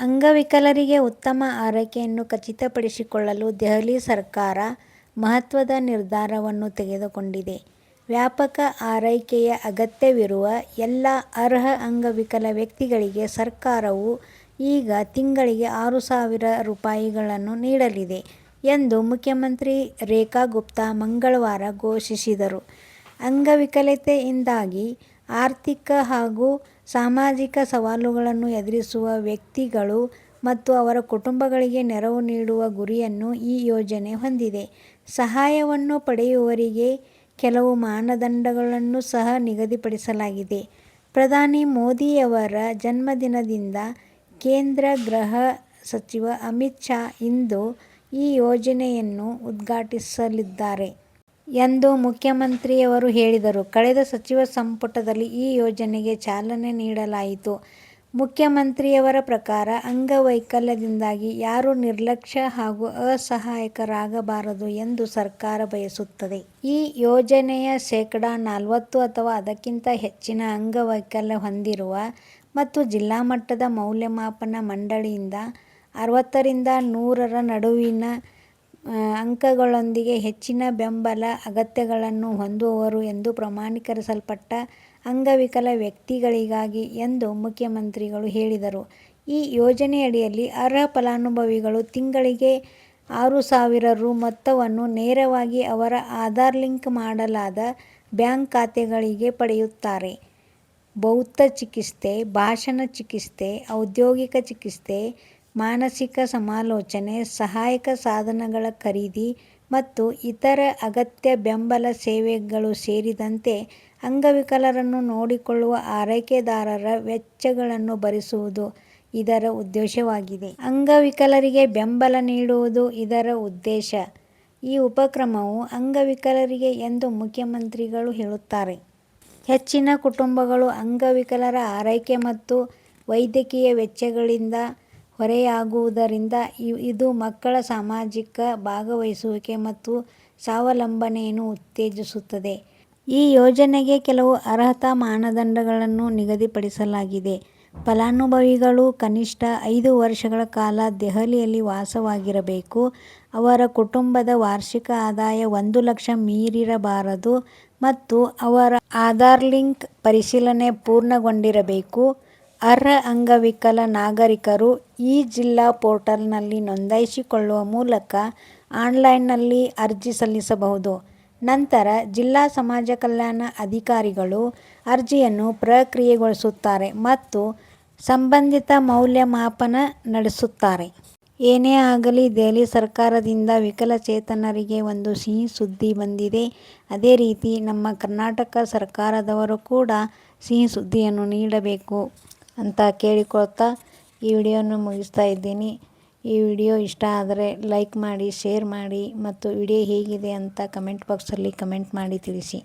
ಅಂಗವಿಕಲರಿಗೆ ಉತ್ತಮ ಆರೈಕೆಯನ್ನು ಖಚಿತಪಡಿಸಿಕೊಳ್ಳಲು ದೆಹಲಿ ಸರ್ಕಾರ ಮಹತ್ವದ ನಿರ್ಧಾರವನ್ನು ತೆಗೆದುಕೊಂಡಿದೆ. ವ್ಯಾಪಕ ಆರೈಕೆಯ ಅಗತ್ಯವಿರುವ ಎಲ್ಲ ಅರ್ಹ ಅಂಗವಿಕಲ ವ್ಯಕ್ತಿಗಳಿಗೆ ಸರ್ಕಾರವು ಈಗ ತಿಂಗಳಿಗೆ ಆರು ಸಾವಿರ ರೂಪಾಯಿಗಳನ್ನು ನೀಡಲಿದೆ ಎಂದು ಮುಖ್ಯಮಂತ್ರಿ ರೇಖಾ ಗುಪ್ತಾ ಮಂಗಳವಾರ ಘೋಷಿಸಿದರು. ಅಂಗವಿಕಲತೆಯಿಂದಾಗಿ ಆರ್ಥಿಕ ಹಾಗೂ ಸಾಮಾಜಿಕ ಸವಾಲುಗಳನ್ನು ಎದುರಿಸುವ ವ್ಯಕ್ತಿಗಳು ಮತ್ತು ಅವರ ಕುಟುಂಬಗಳಿಗೆ ನೆರವು ನೀಡುವ ಗುರಿಯನ್ನು ಈ ಯೋಜನೆ ಹೊಂದಿದೆ. ಸಹಾಯವನ್ನು ಪಡೆಯುವವರಿಗೆ ಕೆಲವು ಮಾನದಂಡಗಳನ್ನು ಸಹ ನಿಗದಿಪಡಿಸಲಾಗಿದೆ. ಪ್ರಧಾನಿ ಮೋದಿಯವರ ಜನ್ಮದಿನದಿಂದ ಕೇಂದ್ರ ಗೃಹ ಸಚಿವ ಅಮಿತ್ ಶಾ ಇಂದು ಈ ಯೋಜನೆಯನ್ನು ಉದ್ಘಾಟಿಸಲಿದ್ದಾರೆ. ಎಂದು ಮುಖ್ಯಮಂತ್ರಿಯವರು ಹೇಳಿದರು. ಕಳೆದ ಸಚಿವ ಸಂಪುಟದಲ್ಲಿ ಈ ಯೋಜನೆಗೆ ಚಾಲನೆ ನೀಡಲಾಯಿತು. ಮುಖ್ಯಮಂತ್ರಿಯವರ ಪ್ರಕಾರ ಅಂಗವೈಕಲ್ಯದಿಂದಾಗಿ ಯಾರೂ ನಿರ್ಲಕ್ಷ್ಯ ಹಾಗೂ ಅಸಹಾಯಕರಾಗಬಾರದು ಎಂದು ಸರ್ಕಾರ ಬಯಸುತ್ತದೆ. ಈ ಯೋಜನೆಯ ಶೇಕಡಾ ನಲವತ್ತು ಅಥವಾ ಅದಕ್ಕಿಂತ ಹೆಚ್ಚಿನ ಅಂಗವೈಕಲ್ಯ ಹೊಂದಿರುವ ಮತ್ತು ಜಿಲ್ಲಾ ಮಟ್ಟದ ಮೌಲ್ಯಮಾಪನ ಮಂಡಳಿಯಿಂದ ಅರವತ್ತರಿಂದ ನೂರರ ನಡುವಿನ ಅಂಕಗಳೊಂದಿಗೆ ಹೆಚ್ಚಿನ ಬೆಂಬಲ ಅಗತ್ಯಗಳನ್ನು ಹೊಂದುವವರು ಎಂದು ಪ್ರಮಾಣೀಕರಿಸಲ್ಪಟ್ಟ ಅಂಗವಿಕಲ ವ್ಯಕ್ತಿಗಳಿಗಾಗಿ ಎಂದು ಮುಖ್ಯಮಂತ್ರಿಗಳು ಹೇಳಿದರು. ಈ ಯೋಜನೆಯಡಿಯಲ್ಲಿ ಅರ್ಹ ಫಲಾನುಭವಿಗಳು ತಿಂಗಳಿಗೆ ಆರು ಸಾವಿರ ರೂ. ಮೊತ್ತವನ್ನು ನೇರವಾಗಿ ಅವರ ಆಧಾರ್ ಲಿಂಕ್ ಮಾಡಲಾದ ಬ್ಯಾಂಕ್ ಖಾತೆಗಳಿಗೆ ಪಡೆಯುತ್ತಾರೆ. ಭೌತ ಚಿಕಿತ್ಸೆ, ಭಾಷಣ ಚಿಕಿತ್ಸೆ, ಔದ್ಯೋಗಿಕ ಚಿಕಿತ್ಸೆ, ಮಾನಸಿಕ ಸಮಾಲೋಚನೆ, ಸಹಾಯಕ ಸಾಧನಗಳ ಖರೀದಿ ಮತ್ತು ಇತರ ಅಗತ್ಯ ಬೆಂಬಲ ಸೇವೆಗಳು ಸೇರಿದಂತೆ ಅಂಗವಿಕಲರನ್ನು ನೋಡಿಕೊಳ್ಳುವ ಆರೈಕೆದಾರರ ವೆಚ್ಚಗಳನ್ನು ಭರಿಸುವುದು ಇದರ ಉದ್ದೇಶವಾಗಿದೆ. ಅಂಗವಿಕಲರಿಗೆ ಬೆಂಬಲ ನೀಡುವುದು ಇದರ ಉದ್ದೇಶ. ಈ ಉಪಕ್ರಮವು ಅಂಗವಿಕಲರಿಗೆ ಎಂದು ಮುಖ್ಯಮಂತ್ರಿಗಳು ಹೇಳುತ್ತಾರೆ. ಹೆಚ್ಚಿನ ಕುಟುಂಬಗಳು ಅಂಗವಿಕಲರ ಆರೈಕೆ ಮತ್ತು ವೈದ್ಯಕೀಯ ವೆಚ್ಚಗಳಿಂದ ಹೊರೆಯಾಗುವುದರಿಂದ ಇದು ಮಕ್ಕಳ ಸಾಮಾಜಿಕ ಭಾಗವಹಿಸುವಿಕೆ ಮತ್ತು ಸ್ವಾವಲಂಬನೆಯನ್ನು ಉತ್ತೇಜಿಸುತ್ತದೆ. ಈ ಯೋಜನೆಗೆ ಕೆಲವು ಅರ್ಹತಾ ಮಾನದಂಡಗಳನ್ನು ನಿಗದಿಪಡಿಸಲಾಗಿದೆ. ಫಲಾನುಭವಿಗಳು ಕನಿಷ್ಠ ಐದು ವರ್ಷಗಳ ಕಾಲ ದೆಹಲಿಯಲ್ಲಿ ವಾಸವಾಗಿರಬೇಕು. ಅವರ ಕುಟುಂಬದ ವಾರ್ಷಿಕ ಆದಾಯ ಒಂದು ಲಕ್ಷ ಮೀರಿರಬಾರದು ಮತ್ತು ಅವರ ಆಧಾರ್ ಲಿಂಕ್ ಪರಿಶೀಲನೆ ಪೂರ್ಣಗೊಂಡಿರಬೇಕು. ಅರ್ಹ ಅಂಗವಿಕಲ ನಾಗರಿಕರು ಇ-ಜಿಲ್ಲಾ ಪೋರ್ಟಲ್ನಲ್ಲಿ ನೋಂದಾಯಿಸಿಕೊಳ್ಳುವ ಮೂಲಕ ಆನ್ಲೈನ್ನಲ್ಲಿ ಅರ್ಜಿ ಸಲ್ಲಿಸಬಹುದು. ನಂತರ ಜಿಲ್ಲಾ ಸಮಾಜ ಕಲ್ಯಾಣ ಅಧಿಕಾರಿಗಳು ಅರ್ಜಿಯನ್ನು ಪ್ರಕ್ರಿಯೆಗೊಳಿಸುತ್ತಾರೆ ಮತ್ತು ಸಂಬಂಧಿತ ಮೌಲ್ಯಮಾಪನ ನಡೆಸುತ್ತಾರೆ. ಏನೇ ಆಗಲಿ ದೆಹಲಿ ಸರ್ಕಾರದಿಂದ ವಿಕಲಚೇತನರಿಗೆ ಒಂದು ಸಿಹಿ ಸುದ್ದಿ ಬಂದಿದೆ. ಅದೇ ರೀತಿ ನಮ್ಮ ಕರ್ನಾಟಕ ಸರ್ಕಾರದವರು ಕೂಡ ಸಿಹಿ ಸುದ್ದಿಯನ್ನು ನೀಡಬೇಕು ಅಂತ ಕೇಳಿಕೊಳ್ತಾ ಈ ವಿಡಿಯೋನ ಮುಗಿಸ್ತಾ ಇದ್ದೀನಿ. ಈ ವಿಡಿಯೋ ಇಷ್ಟ ಆದರೆ ಲೈಕ್ ಮಾಡಿ, ಶೇರ್ ಮಾಡಿ ಮತ್ತು ವಿಡಿಯೋ ಹೇಗಿದೆ ಅಂತ ಕಮೆಂಟ್ ಬಾಕ್ಸಲ್ಲಿ ಕಮೆಂಟ್ ಮಾಡಿ ತಿಳಿಸಿ.